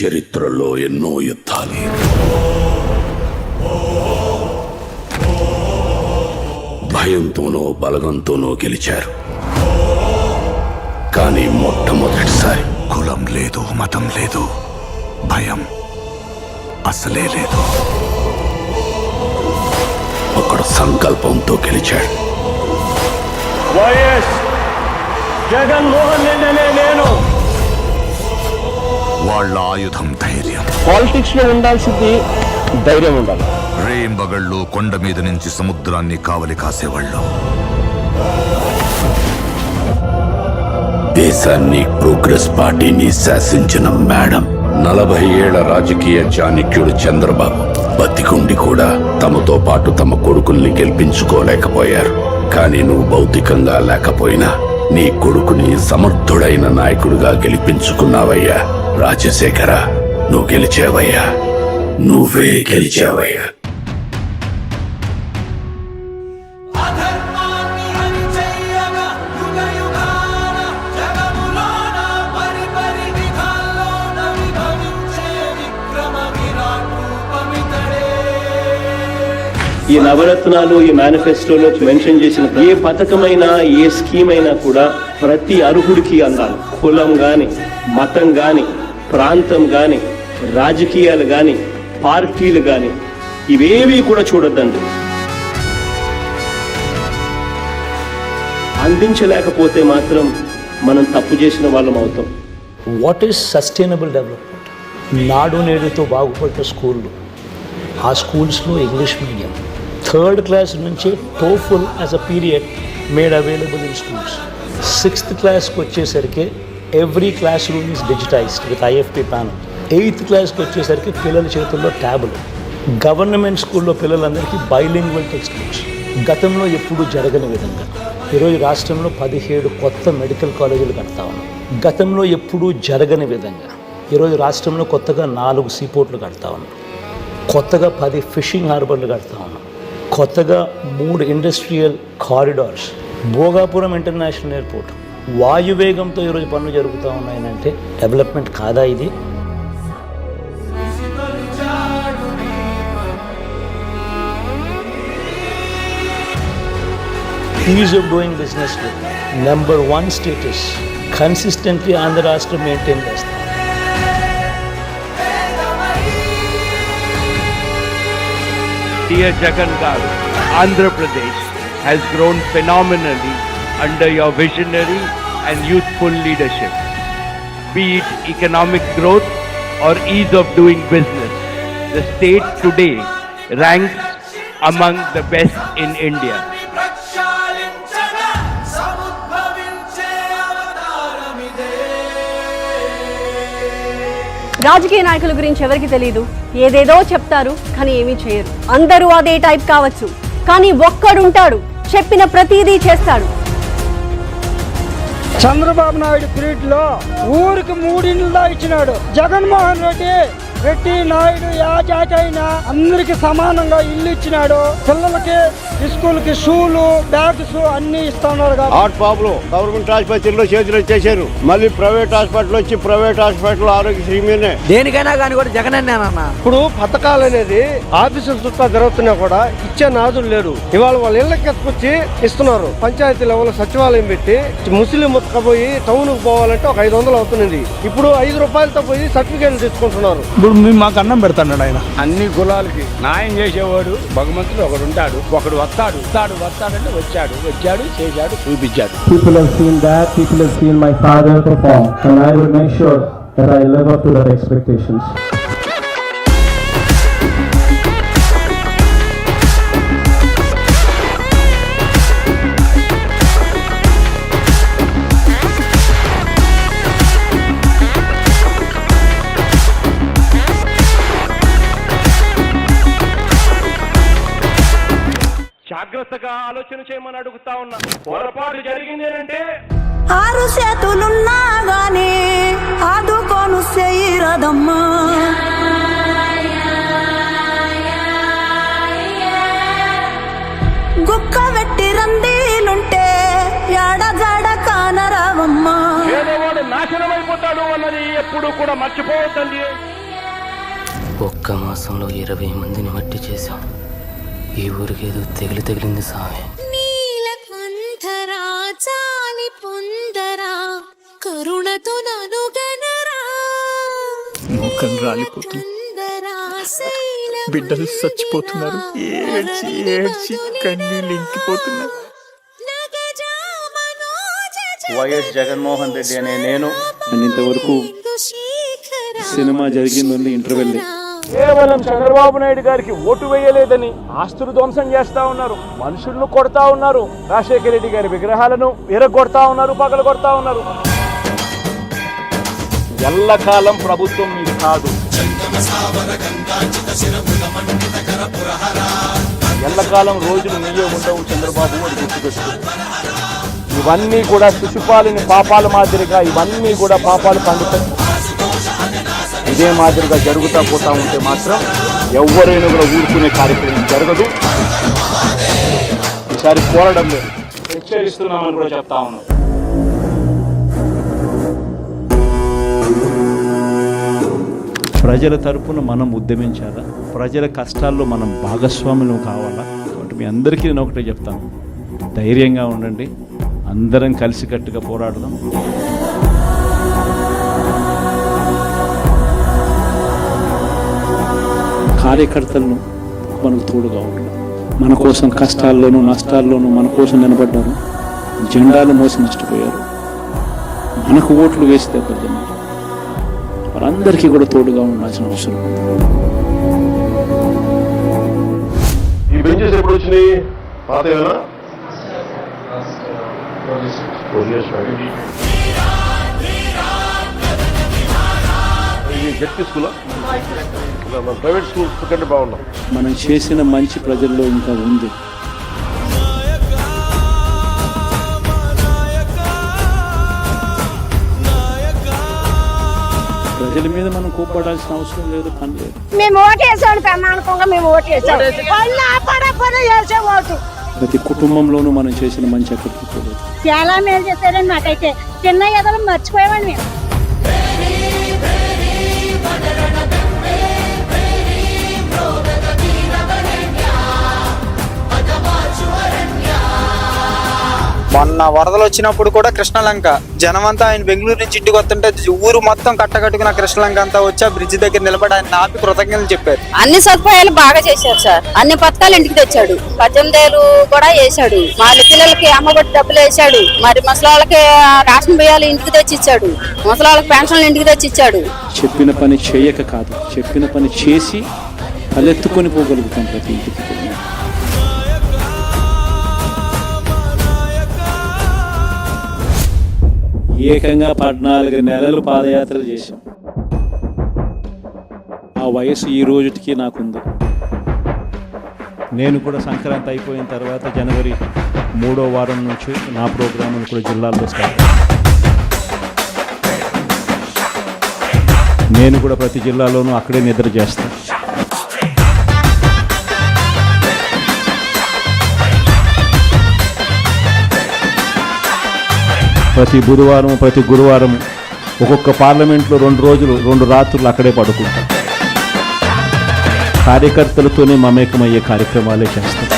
చరిత్రలో ఎన్నో యుద్ధాలు. భయంతోనో బలగంతోనో గెలిచారు. కానీ మొట్టమొదటిసారి కులం లేదు మతం లేదు భయం అసలే లేదు. ఒకడు సంకల్పంతో గెలిచాడు. వైఎస్ జగన్మోహన్ రెడ్డి అనే నేను. వాళ్ళ ఆయుధం ధైర్యం. పాలిటిక్స్లో ఉండాల్సింది ధైర్యం ఉండాలి. రేంబగళ్ళు కొండ మీద నుంచి సముద్రాన్ని కావలి కాసేవాళ్ళు. దేశాన్ని ప్రోగ్రెస్ పార్టీని శాసించిన మేడం నలభై ఏళ్ళ రాజకీయ చాణక్యుడు చంద్రబాబు బతికుండి కూడా తమతో పాటు తమ కొడుకుల్ని గెలిపించుకోలేకపోయారు. కానీ నువ్వు భౌతికంగా లేకపోయినా నీ కొడుకుని సమర్థుడైన నాయకుడిగా గెలిపించుకున్నావయ్యా. రాజశేఖర నువ్వు గెలిచావయ్యా. నువ్వే గెలిచావయ్యా. ఈ నవరత్నాలు ఈ మేనిఫెస్టోలో మెన్షన్ చేసిన ఏ పథకమైనా ఏ స్కీమ్ అయినా కూడా ప్రతి అర్హుడికి అందాలి. కులం గాని మతం గాని ప్రాంతం గాని రాజకీయాలు గాని పార్టీలు గాని ఇవేవి కూడా చూడొద్దండి. అందించలేకపోతే మాత్రం మనం తప్పు చేసిన వాళ్ళం అవుతాం. వాట్ ఈస్ సస్టైనబుల్ డెవలప్మెంట్ నాడు నేడుతో బాగుపడ్డ స్కూళ్ళు. ఆ స్కూల్స్లో ఇంగ్లీష్ మీడియం. థర్డ్ క్లాస్ నుంచి TOEFL as a period made available in schools sixth క్లాస్కి వచ్చేసరికి every classroom is digitized with IFP panel eighth క్లాస్కి వచ్చేసరికి పిల్లల చేతుల్లో ట్యాబులు గవర్నమెంట్ స్కూల్లో పిల్లలందరికీ బైలింగ్వల్ టెక్స్ట్ బుక్స్ గతంలో ఎప్పుడూ జరగని విధంగా. ఈరోజు రాష్ట్రంలో పదిహేడు కొత్త మెడికల్ కాలేజీలు కడతా ఉన్నాం. గతంలో ఎప్పుడూ జరగని విధంగా. ఈరోజు రాష్ట్రంలో కొత్తగా నాలుగు సీపోర్ట్లు కడతా ఉన్నాం. కొత్తగా పది ఫిషింగ్ హార్బర్లు కడతా ఉన్నాం. కొత్తగా మూడు industrial corridors Bhogapuram international airport వాయువేగంతో ఈరోజు పనులు జరుగుతూ ఉన్నాయనంటే డెవలప్మెంట్ కాదా ఇది? ఈజ్ ఆఫ్ డూయింగ్ బిజినెస్లో number one status consistently Andhra రాష్ట్రం మెయింటైన్ చేస్తాం. Dear Jagan Garu, Andhra Pradesh has grown phenomenally under your visionary and youthful leadership. Be it economic growth or ease of doing business, the state today ranks among the best in India. రాజకీయ నాయకుల గురించి ఎవరికి తెలియదు ఏదేదో చెప్తారు కానీ ఏమీ చేయరు అందరూ అదే టైప్ కావచ్చు కానీ ఒక్కడుంటాడు చెప్పిన ప్రతిదీ చేస్తాడు చంద్రబాబు నాయుడు పీరియడ్లో ఊరికి మూడిండ్లు ఇచ్చినాడు జగన్మోహన్ రెడ్డి రెడ్డి నాయుడు యా జాతి అయినా అందరికి సమానంగా ఇల్లు ఇచ్చినాడు. పిల్లలకి స్కూల్కి షూలు బ్యాగ్స్ అన్ని ఇస్తున్నారు హార్ట్ ప్రాబ్లం గవర్నమెంట్ ఆసుపత్రిలో చేతులు చేశారు మళ్ళీ ప్రైవేట్ హాస్పిటల్ వచ్చి ప్రైవేట్ హాస్పిటల్ ఆరోగ్యశ్రీ మీదనే. దేనికైనా కానీ కూడా జగన్ అన్న ఇప్పుడు పథకాలు అనేది ఆఫీసుల చుట్టూ జరుగుతున్నా కూడా ఇచ్చే నాదులు లేరు. ఇవాళ వాళ్ళ ఇళ్ళకి ఎత్తుకొచ్చి ఇస్తున్నారు. పంచాయతీ లెవెల్ సచివాలయం పెట్టి ముస్లిం ముత్తకపోయి టౌన్కు పోవాలంటే ఒక ఐదు వందలు అవుతున్నది. ఇప్పుడు ఐదు రూపాయలతో పోయి సర్టిఫికేట్లు తెచ్చుకుంటున్నారు. ఉంది మాకు అన్నం పెడతాడు ఆయన. అన్ని కులాలకి న్యాయం చేసేవాడు భగవంతుడు ఒకడు ఉంటాడు. ఒకడు వస్తాడు. వస్తాడు వస్తాడంటే వచ్చాడు. వచ్చాడు చేశాడు చూపించాడు. People have seen that people have seen my father perform and I will make sure that I live up to that expectations జాగ్రత్తగా ఆలోచన చేయమని అడుగుతా ఉన్నా. పొరపాటు జరిగింది అంటే ఆరు చేతులున్నా గాని ఆదుకోను చేయరదమ్మా గుక్క వెట్టి రందీలుంటే ఎడజడ కానరావమ్మా. పేదవాడు నాశనం అయిపోతాడు అన్న అని ఎప్పుడు కూడా మర్చిపోవద్దండి. ఒక్క మాసంలో ఇరవై మందిని మట్టి చేశాం. ఈ ఊరికి ఏదో తెగిలి తగిలింది సామె. కరుణతో ముఖం రాలిపోతుంది బిడ్డలు చచ్చిపోతున్నారు. ఏడ్చి ఏడ్చి కన్నీళ్ళు ఇంకిపోతున్నారు వైఎస్ జగన్మోహన్ రెడ్డి అనే నేను ఇంతవరకు సినిమా జరిగింది ఇంటర్వెల్ కేవలం చంద్రబాబు నాయుడు గారికి ఓటు వేయలేదని ఆస్తులు ధ్వంసం చేస్తా ఉన్నారు మనుషులను కొడతా ఉన్నారు. రాజశేఖర రెడ్డి గారి విగ్రహాలను విరగొడతా ఉన్నారు పగలు కొడతా ఉన్నారు. ఎల్లకాలం ప్రభుత్వం మీది కాదు. ఎల్లకాలం రోజులు మీయే ఉండవు చంద్రబాబు అని గుర్తుపెట్టు ఇవన్నీ కూడా శిశుపాలిని పాపాల మాదిరిగా ఇవన్నీ కూడా పాపాలు పండుతాయి. ఇదే మాదిరిగా జరుగుతూ పోతా ఉంటే మాత్రం ఎవరైనా కూడా ఊరుకునే కార్యక్రమం జరగదు. ఈసారి కోరడం లేదు. హెచ్చరిస్తున్నామని కూడా చెప్తా ఉన్నాం. ప్రజల తరపున మనం ఉద్యమించాలా? ప్రజల కష్టాల్లో మనం భాగస్వాములు కావాలా? కాబట్టి మీ అందరికీ నేను ఒకటే చెప్తాను. ధైర్యంగా ఉండండి. అందరం కలిసికట్టుగా పోరాడదాం. కార్యకర్తలను మనకు తోడుగా ఉండడం మన కోసం కష్టాల్లోనూ నష్టాల్లోనూ మన కోసం నిలబడ్డారు. జెండాలు మోసి నష్టపోయారు. మనకు ఓట్లు వేసి దెబ్బతిన్నారు. వారందరికీ కూడా తోడుగా ఉండాల్సిన అవసరం ఈ బెంచెస్ ఎప్పుడు వచ్చినాయి? జడ్పీ స్కూలా? ప్రైవేట్ స్కూల్ కంటే బాగున్నాం. మనం చేసిన మంచి ప్రజల్లో ఇంకా ఉంది. ప్రజల మీద మనం కోప్పడాల్సిన అవసరం లేదు పని లేదు. మేము ఓటేసాడు ప్రమాణకంగా మేము ఓటేసాం. వాళ్ళు ఆపడపడ చేసే ఓటు. ప్రతి కుటుంబంలోనూ మనం చేసిన మంచి పోలేదు చాలా మేలు చేశారండి మాకైతే. చిన్న ఎదలు మర్చిపోయామండి మేము మొన్న వరదలు వచ్చినప్పుడు కూడా కృష్ణలంక. జనమంతా ఆయన బెంగళూరు నుంచి ఇంటికి వస్తుంటే ఊరు మొత్తం కట్టకట్టుకున్న కృష్ణలంక అంతా వచ్చి ఆ బ్రిడ్జ్ దగ్గర నిలబడి ఆయన ఆపి కృతజ్ఞతలు చెప్పారు. అన్ని సదుపాయాలు బాగా చేశారు సార్. అన్ని పథకాలు ఇంటికి తెచ్చాడు. పద్దెనిమిది ఏళ్ళు కూడా వేసాడు మరి పిల్లలకి అమ్మబడి డబ్బులు వేసాడు మరి ముసలాళ్ళకి రేషన్ బియ్యాలు ఇంటికి తెచ్చి ఇచ్చాడు ముసలాళ్ళకి పెన్షన్లు ఇంటికి తెచ్చి ఇచ్చాడు చెప్పిన పని చేయక కాదు. చెప్పిన పని చేసి తలెత్తుకొని పోగలుగుతాం ప్రతి ఇంటికి ఏకంగా పద్నాలుగు నెలలు పాదయాత్రలు చేశాం. ఆ వయసు ఈ రోజుకి నాకుంది. నేను కూడా సంక్రాంతి అయిపోయిన తర్వాత జనవరి మూడో వారం నుంచి నా ప్రోగ్రాములు కూడా జిల్లాల్లో స్టార్ట్ నేను కూడా ప్రతి జిల్లాలోనూ అక్కడే నిద్ర చేస్తాను. ప్రతి బుధవారం ప్రతి గురువారం ఒక్కొక్క పార్లమెంట్లో రెండు రోజులు రెండు రాత్రులు అక్కడే పడుకుంటాం. కార్యకర్తలతోనే మమేకమయ్యే కార్యక్రమాలే చేస్తాం.